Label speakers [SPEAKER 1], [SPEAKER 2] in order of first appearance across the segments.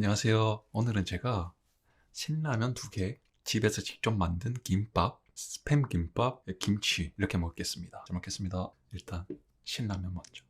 [SPEAKER 1] 안녕하세요. 오늘은 제가 신라면 두 개, 집에서 직접 만든 김밥, 스팸 김밥, 김치 이렇게 먹겠습니다. 잘 먹겠습니다. 일단 신라면 먼저.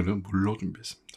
[SPEAKER 1] 오늘은 물로 준비했습니다.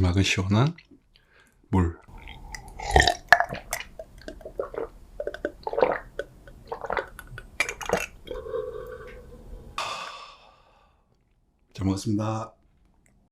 [SPEAKER 1] 마지막은 시원한 물. 잘 먹었습니다.